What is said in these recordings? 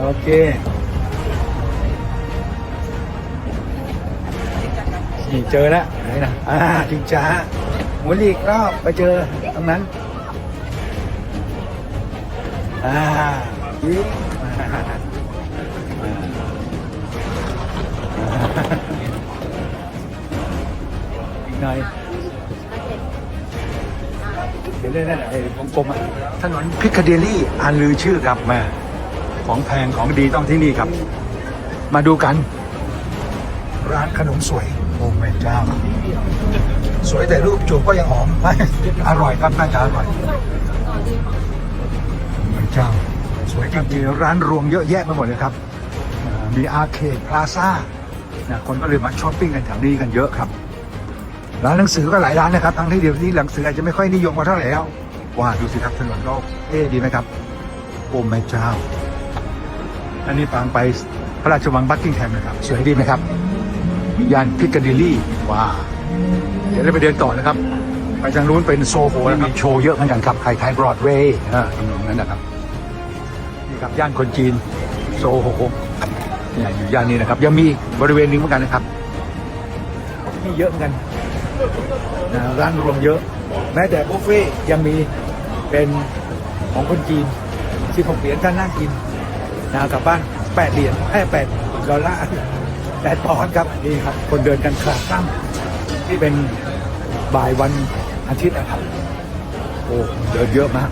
โอเคนี่เจอแล้วไหนนะอ่าจิงจ้าหมุนอีกรอบไปเจอตรงนั้น อ่ายิ้มอีกหน่อยเดี๋ยวเล่นนั่นไอ้วงกลมอะถนนพิคาเดลี่อันลือชื่อครับแม่ ของแพงของดีต้องที่นี่ครับ มาดูกัน ร้านขนมสวย โอ้แม่เจ้า สวยแต่รูปจูบก็ยังหอมอร่อยครับน่าจะอร่อยแม่เจ้า สวยจริงๆร้านรวงเยอะแยะไปหมดเลยครับ มีอาร์เคดพลาซ่าคนก็เลยมาช้อปปิ้งกันแถวนี้กันเยอะครับร้านหนังสือก็หลายร้านนะครับ ทั้งที่เดี๋ยวนี้หนังสืออาจจะไม่ค่อยนิยมกันเท่าไหร่แล้ว ว่าดูสิครับถนนโลกเอ๊ดีไหมครับ โอ้แม่เจ้า อันนี้ปางไปพระราชวังบักกิงแฮมนะครับ สวยดีไหมครับ ย่านพิกาดิลี่ว้าวเดี๋ยวเราไปเดินต่อนะครับ ไปทางนู้นเป็นโซโหแล้วมีโชว์เยอะเหมือนกันครับใครไทยบรอดเวย์อ่าตรงนั้นนะครับนี่ครับย่านคนจีนโซโหเนี่ยอยู่ย่านนี้นะครับ ยังมีบริเวณหนึงเหมือนกันนะครับนี่เยอะเหมือนกันนะร้านรวมเยอะ แม้แต่บุฟเฟ่ต์ยังมีเป็นของคนจีนที่ผมเหรียญท่านนั่งกิน นะกลับบ้านแปดเหรียญให้แปดดอลลาร์แปดปอนด์ครับนี่ครับ คนเดินกันคลาตั้มที่เป็นบ่ายวันอาทิตย์นะครับ โอ้เดินเยอะมาก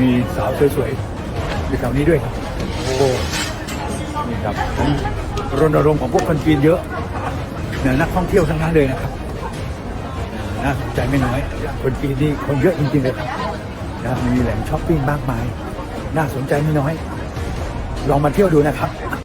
มีสาวสวยๆอยู่แถวนี้ด้วยครับโอ้นี่ครับรณรงค์ของพวกคนจีนเยอะเนี่ยนักท่องเที่ยวทั้งนั้นเลยนะครับน่าสนใจไม่น้อย คนจีนนี่คนเยอะจริงๆเลยครับนะมีแหล่งช้อปปิ้งมากมาย น่าสนใจไม่น้อย ลองมาเที่ยวดูนะครับ